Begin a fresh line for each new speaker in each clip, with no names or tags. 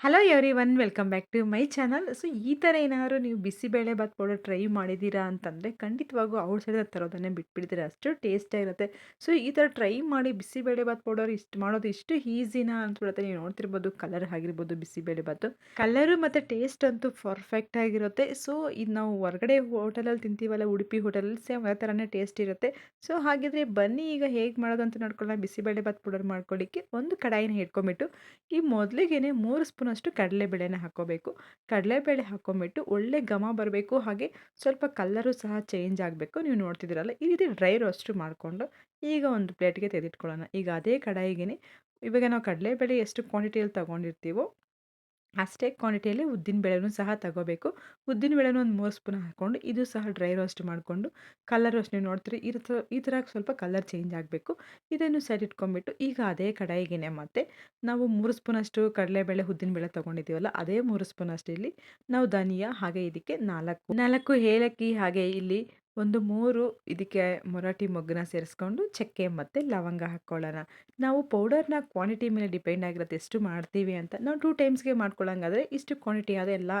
Hello everyone welcome back to my channel so ಈ ಥರ ಏನಾದ್ರು ನೀವು ಬಿಸಿಬೇಳೆ ಬಾತ್ ಪೌಡರ್ ಟ್ರೈ ಮಾಡಿದ್ದೀರಾ ಅಂತಂದರೆ ಖಂಡಿತವಾಗೂ ಔಟ್ ಸೈಡ್ ತರೋದನ್ನೇ ಬಿಟ್ಬಿಡ್ತೀರ. ಅಷ್ಟು ಟೇಸ್ಟಾಗಿರುತ್ತೆ ಸೊ ಈ ಥರ ಟ್ರೈ ಮಾಡಿ ಬಿಸಿಬೇಳೆ ಬಾತ್ ಪೌಡರ್ ಇಷ್ಟು ಮಾಡೋದು ಇಷ್ಟು ಈಸಿನಾ ಅಂತಬಿಡುತ್ತೆ ನೀವು ನೋಡ್ತಿರ್ಬೋದು ಕಲರ್ ಆಗಿರ್ಬೋದು ಬಿಸಿಬೇಳೆ ಬಾತು ಕಲರು ಮತ್ತು ಟೇಸ್ಟ್ ಅಂತೂ ಪರ್ಫೆಕ್ಟ್ ಆಗಿರುತ್ತೆ. ಸೊ ಇದು ನಾವು ಹೊರಗಡೆ ಹೋಟೆಲಲ್ಲಿ ತಿಂತೀವಲ್ಲ, ಉಡುಪಿ ಹೋಟೆಲಲ್ಲಿ ಸೇಮ್ ಅದೇ ಥರನೇ ಟೇಸ್ಟ್ ಇರುತ್ತೆ. ಸೊ ಹಾಗಿದ್ರೆ ಬನ್ನಿ ಈಗ ಹೇಗೆ ಮಾಡೋದು ಅಂತ ನೋಡ್ಕೊಳ್ಳೋಣ ಬಿಸಿಬೇಳೆ ಬಾತ್ ಪೌಡರ್ ಮಾಡ್ಕೊಳ್ಳಿಕ್ಕೆ ಒಂದು ಕಡಾಯಿನ ಹಿಡ್ಕೊಂಬಿಟ್ಟು ಈ ಮೊದಲಿಗೆ ಮೂರು ಸ್ಪೂನಷ್ಟು ಕಡಲೆಬೇಳೆನ ಹಾಕೋಬೇಕು. ಕಡಲೆಬೇಳೆ ಹಾಕೊಂಬಿಟ್ಟು ಒಳ್ಳೆ ಘಮ ಬರಬೇಕು, ಹಾಗೆ ಸ್ವಲ್ಪ ಕಲ್ಲರು ಸಹ ಚೇಂಜ್ ಆಗಬೇಕು. ನೀವು ನೋಡ್ತಿದ್ದೀರಲ್ಲ, ಈ ರೀತಿ ಡ್ರೈ ರೋಸ್ಟು ಮಾಡಿಕೊಂಡು ಈಗ ಒಂದು ಪ್ಲೇಟ್ಗೆ ತೆಗೆದಿಟ್ಕೊಳ್ಳೋಣ. ಈಗ ಅದೇ ಕಡಾಯಿಗೆ ಇವಾಗ ನಾವು ಕಡಲೆಬೇಳೆ ಎಷ್ಟು ಕ್ವಾಂಟಿಟಿಯಲ್ಲಿ ತೊಗೊಂಡಿರ್ತೀವೋ ಅಷ್ಟೇ ಕ್ವಾಂಟಿಟಿಯಲ್ಲಿ ಉದ್ದಿನ ಬೇಳೆನೂ ಸಹ ತಗೋಬೇಕು. ಉದ್ದಿನ ಬೇಳೆನೂ ಒಂದು ಮೂರು ಸ್ಪೂನ್ ಹಾಕ್ಕೊಂಡು ಇದು ಸಹ ಡ್ರೈ ರೋಸ್ಟ್ ಮಾಡಿಕೊಂಡು ಕಲರ್ ನೀವು ನೋಡ್ತೀರಿ ಈ ಥರ ಈ ಥರ ಸ್ವಲ್ಪ ಕಲರ್ ಚೇಂಜ್ ಆಗಬೇಕು. ಇದನ್ನು ಸೈಡ್ ಇಟ್ಕೊಂಡ್ಬಿಟ್ಟು ಈಗ ಅದೇ ಕಡಾಯಿಗೆನೆ ಮತ್ತೆ ನಾವು ಮೂರು ಸ್ಪೂನಷ್ಟು ಕಡಲೆಬೇಳೆ ಉದ್ದಿನಬೇಳೆ ತೊಗೊಂಡಿದ್ದೀವಲ್ಲ ಅದೇ ಮೂರು ಸ್ಪೂನಷ್ಟು ಇಲ್ಲಿ ನಾವು ಧನಿಯಾ ಹಾಗೆ ಇದಕ್ಕೆ ನಾಲ್ಕು ನಾಲ್ಕು ಏಲಕ್ಕಿ ಹಾಗೆ ಇಲ್ಲಿ ಒಂದು ಮೂರು ಇದಕ್ಕೆ ಮೊರಾಟಿ ಮೊಗ್ಗನ್ನ ಸೇರಿಸ್ಕೊಂಡು ಚಕ್ಕೆ ಮತ್ತು ಲವಂಗ ಹಾಕ್ಕೊಳ್ಳೋಣ. ನಾವು ಪೌಡರ್ನ ಕ್ವಾಂಟಿಟಿ ಮೇಲೆ ಡಿಪೆಂಡ್ ಆಗಿರುತ್ತೆ ಎಷ್ಟು ಮಾಡ್ತೀವಿ ಅಂತ. ನಾವು ಟೂ ಟೈಮ್ಸ್ಗೆ ಮಾಡ್ಕೊಳ್ಳೋಂಗಾದ್ರೆ ಇಷ್ಟು ಕ್ವಾಂಟಿಟಿ ಆದ ಎಲ್ಲ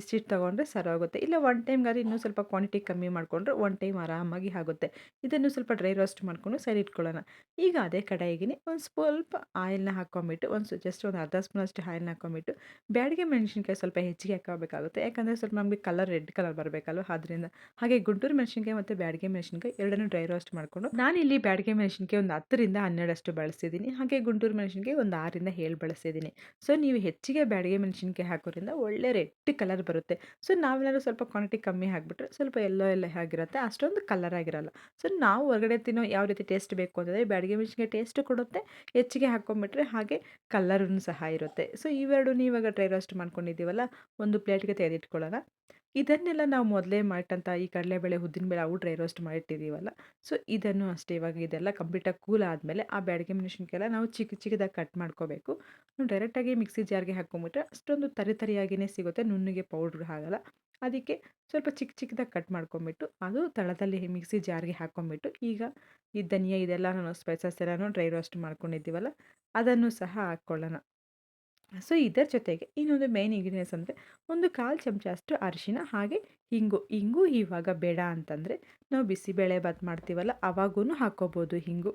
ಇಷ್ಟಿಷ್ಟು ತೊಗೊಂಡ್ರೆ ಸರೋಗುತ್ತೆ ಇಲ್ಲ ಒನ್ ಟೈಮ್ಗಾದ್ರೆ ಇನ್ನೂ ಸ್ವಲ್ಪ ಕ್ವಾಂಟಿಟಿ ಕಮ್ಮಿ ಮಾಡಿಕೊಂಡ್ರೆ ಒನ್ ಟೈಮ್ ಆರಾಮಾಗಿ ಆಗುತ್ತೆ. ಇದನ್ನು ಸ್ವಲ್ಪ ಡ್ರೈ ರೋಸ್ಟ್ ಮಾಡಿಕೊಂಡು ಸೈಡ್ ಇಟ್ಕೊಳ್ಳೋಣ. ಈಗ ಅದೇ ಕಡಾಯಿಗೆ ಒಂದು ಸ್ವಲ್ಪ ಆಯಿಲ್ನ ಹಾಕ್ಕೊಂಬಿಟ್ಟು ಒಂದು ಜಸ್ಟ್ ಒಂದು ಅರ್ಧ ಸ್ಪೂನ್ ಅಷ್ಟು ಆಯಿಲ್ನ ಹಾಕ್ಕೊಂಬಿಟ್ಟು ಬ್ಯಾಡಿಗೆ ಮೆಣಸಿನ್ಕಾಯಿ ಸ್ವಲ್ಪ ಹೆಚ್ಚಿಗೆ ಹಾಕೋಬೇಕಾಗುತ್ತೆ ಯಾಕಂದರೆ ಸ್ವಲ್ಪ ನಮಗೆ ಕಲರ್ ರೆಡ್ ಕಲರ್ ಬರಬೇಕಲ್ವ? ಅದರಿಂದ ಹಾಗೆ ಗುಂಟೂರು ಮೆಣಸಿನ್ಕಾಯಿ ಮತ್ತು ಬ್ಯಾಡಿಗೆ ಮೆಣಸಿನ್ಕಾಯಿ ಎರಡನ್ನೂ ಡ್ರೈ ರೋಸ್ಟ್ ಮಾಡಿಕೊಂಡು ನಾನಿಲ್ಲಿ ಬ್ಯಾಡಿಗೆ ಮೆಣಸಿನ್ಕಾಯಿ ಒಂದು ಹತ್ತರಿಂದ ಹನ್ನೆರಡಷ್ಟು ಬಳಸಿದ್ದೀನಿ. ಹಾಗೆ ಗುಂಟೂರು ಮೆಣಸಿನ್ಕಾಯಿ ಒಂದು ಆರಿಂದ ಏಳು ಬಳಸಿದ್ದೀನಿ. ಸೊ ನೀವು ಹೆಚ್ಚಿಗೆ ಬ್ಯಾಡಿಗೆ ಮೆಣಸಿನ್ಕಾಯಿ ಹಾಕೋದ್ರಿಂದ ಒಳ್ಳೆ ರೆಡ್ ಕಲರ್ ಬರುತ್ತೆ. ಸೊ ನಾವೇನಾದ್ರು ಸ್ವಲ್ಪ ಕ್ವಾಂಟಿಟಿ ಕಮ್ಮಿ ಹಾಕಿಬಿಟ್ರೆ ಸ್ವಲ್ಪ ಎಲ್ಲೋ ಎಲ್ಲ ಆಗಿರುತ್ತೆ. ಅಷ್ಟೊಂದು ಕಲರ್ ಆಗಿರಲ್ಲ. ಸೊ ನಾವು ಹೊರಗಡೆ ತಿನ್ನೋ ಯಾವ ರೀತಿ ಟೇಸ್ಟ್ ಬೇಕು ಅಂತಂದರೆ ಬ್ಯಾಡಿಗೆ ಮೆಣಸಿನ್ಕಾಯಿ ಟೇಸ್ಟ್ ಕೊಡುತ್ತೆ, ಹೆಚ್ಚಿಗೆ ಹಾಕ್ಕೊಂಬಿಟ್ರೆ ಹಾಗೆ ಕಲರೂ ಸಹ ಇರುತ್ತೆ. ಸೊ ಇವೆರಡು ನೀವಾಗ ಡ್ರೈ ರೋಸ್ಟ್ ಮಾಡ್ಕೊಂಡಿದ್ದೀವಲ್ಲ, ಒಂದು ಪ್ಲೇಟ್ಗೆ ತೆಗೆದಿಟ್ಕೊಳ್ಳೋಣ. ಇದನ್ನೆಲ್ಲ ನಾವು ಮೊದಲೇ ಮಾಡಿಟ್ಟಂಥ ಈ ಕಡಲೆಬೇಳೆ ಉದ್ದಿನಬೇಳೆ ಅವು ಡ್ರೈ ರೋಸ್ಟ್ ಮಾಡಿಟ್ಟಿದ್ದೀವಲ್ಲ ಸೊ ಇದನ್ನು ಅಷ್ಟೇ, ಇವಾಗ ಇದೆಲ್ಲ ಕಂಪ್ಲೀಟಾಗಿ ಕೂಲ್ ಆದಮೇಲೆ ಆ ಬ್ಯಾಡಿಗೆ ಮೆಣಸಿನ್ಕಾಯೆಲ್ಲ ನಾವು ಚಿಕ್ಕ ಚಿಕ್ಕದಾಗಿ ಕಟ್ ಮಾಡ್ಕೋಬೇಕು. ಡೈರೆಕ್ಟಾಗಿ ಮಿಕ್ಸಿ ಜಾರ್ಗೆ ಹಾಕ್ಕೊಂಬಿಟ್ರೆ ಅಷ್ಟೊಂದು ತರಿ ತರಿಯಾಗಿಯೇ ಸಿಗುತ್ತೆ, ನುಣ್ಣಗೆ ಪೌಡ್ರ್ ಆಗಲ್ಲ ಅದಕ್ಕೆ ಸ್ವಲ್ಪ ಚಿಕ್ಕ ಚಿಕ್ಕದಾಗಿ ಕಟ್ ಮಾಡ್ಕೊಂಬಿಟ್ಟು ಅದು ತಳದಲ್ಲಿ ಮಿಕ್ಸಿ ಜಾರ್ಗೆ ಹಾಕ್ಕೊಂಬಿಟ್ಟು ಈಗ ಈ ಧನಿಯಾ ಇದೆಲ್ಲ ನಾನು ಸ್ಪೈಸಸ್ ಎಲ್ಲನೂ ಡ್ರೈ ರೋಸ್ಟ್ ಮಾಡ್ಕೊಂಡಿದ್ದೀವಲ್ಲ, ಅದನ್ನು ಸಹ ಹಾಕ್ಕೊಳ್ಳೋಣ. ಸೊ ಇದರ ಜೊತೆಗೆ ಇನ್ನೊಂದು ಮೇನ್ ಇಂಗ್ರೀಡಿಯೆಂಟ್ಸ್ ಅಂದರೆ ಒಂದು ಕಾಲು ಚಮಚ ಅಷ್ಟು ಅರಿಶಿನ, ಹಾಗೆ ಹಿಂಗು ಹಿಂಗು ಇವಾಗ ಬೇಡ ಅಂತಂದರೆ ನಾವು ಬಿಸಿಬೇಳೆ ಬಾತ್ ಮಾಡ್ತೀವಲ್ಲ ಅವಾಗೂ ಹಾಕ್ಕೋಬೋದು ಹಿಂಗು.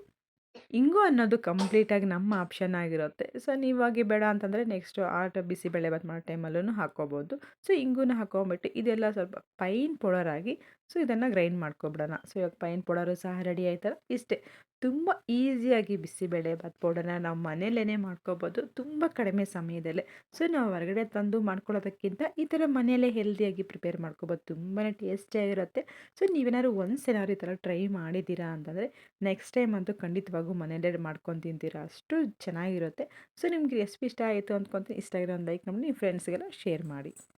ಇಂಗು ಅನ್ನೋದು ಕಂಪ್ಲೀಟಾಗಿ ನಮ್ಮ ಆಪ್ಷನ್ ಆಗಿರುತ್ತೆ. ಸೊ, ನೀವಾಗಿ ಬೇಡ ಅಂತಂದರೆ ನೆಕ್ಸ್ಟು ಆಟ ಬಿಸಿಬೇಳೆಬಾತ್ ಮಾಡೋ ಟೈಮಲ್ಲೂ ಹಾಕ್ಕೋಬೋದು. ಸೊ, ಇಂಗುನ ಹಾಕ್ಕೊಂಬಿಟ್ಟು ಇದೆಲ್ಲ ಸ್ವಲ್ಪ ಪೈನ್ ಪೌಡರ್ ಆಗಿ, ಸೊ, ಇದನ್ನು ಗ್ರೈಂಡ್ ಮಾಡ್ಕೊಬಿಡೋಣ. ಸೊ, ಇವಾಗ ಪೈನ್ ಪೌಡರು ಸಹ ರೆಡಿ ಆಯ್ತಲ್ಲ? ಇಷ್ಟೇ. ತುಂಬ ಈಸಿಯಾಗಿ ಬಿಸಿಬೇಳೆಬಾತ್ ಪೌಡರ್ನ ನಾವು ಮನೆಯಲ್ಲೇ ಮಾಡ್ಕೋಬೋದು. ತುಂಬ ಕಡಿಮೆ ಸಮಯದಲ್ಲೇ. ಸೊ, ನಾವು ಹೊರಗಡೆ ತಂದು ಮಾಡ್ಕೊಳ್ಳೋದಕ್ಕಿಂತ ಈ ಥರ ಮನೆಯಲ್ಲೇ ಹೆಲ್ದಿಯಾಗಿ ಪ್ರಿಪೇರ್ ಮಾಡ್ಕೋಬೋದು. ತುಂಬಾ ಟೇಸ್ಟಿಯಾಗಿರುತ್ತೆ ಸೊ, ನೀವೇನಾದ್ರು ಒಂದು ಈ ಥರ ಟ್ರೈ ಮಾಡಿದ್ದೀರಾ ಅಂತಂದರೆ, ನೆಕ್ಸ್ಟ್ ಟೈಮ್ ಅಂತೂ ಖಂಡಿತವಾಗೂ ಮನೆಯಲ್ಲೇ ಮಾಡ್ಕೊಂಡು ತಿಂತೀರ? ಅಷ್ಟು ಚೆನ್ನಾಗಿರುತ್ತೆ. ಸೊ, ನಿಮ್ಗೆ ರೆಸಿಪಿ ಇಷ್ಟ ಆಯಿತು ಅಂದ್ಕೊತೀನಿ. ಇಷ್ಟ ಆಗಿರೋ ಒಂದು ಲೈಕ್ ಮಾಡಿ ನಿಮ್ಮ ಫ್ರೆಂಡ್ಸ್ಗೆಲ್ಲ ಶೇರ್ ಮಾಡಿ.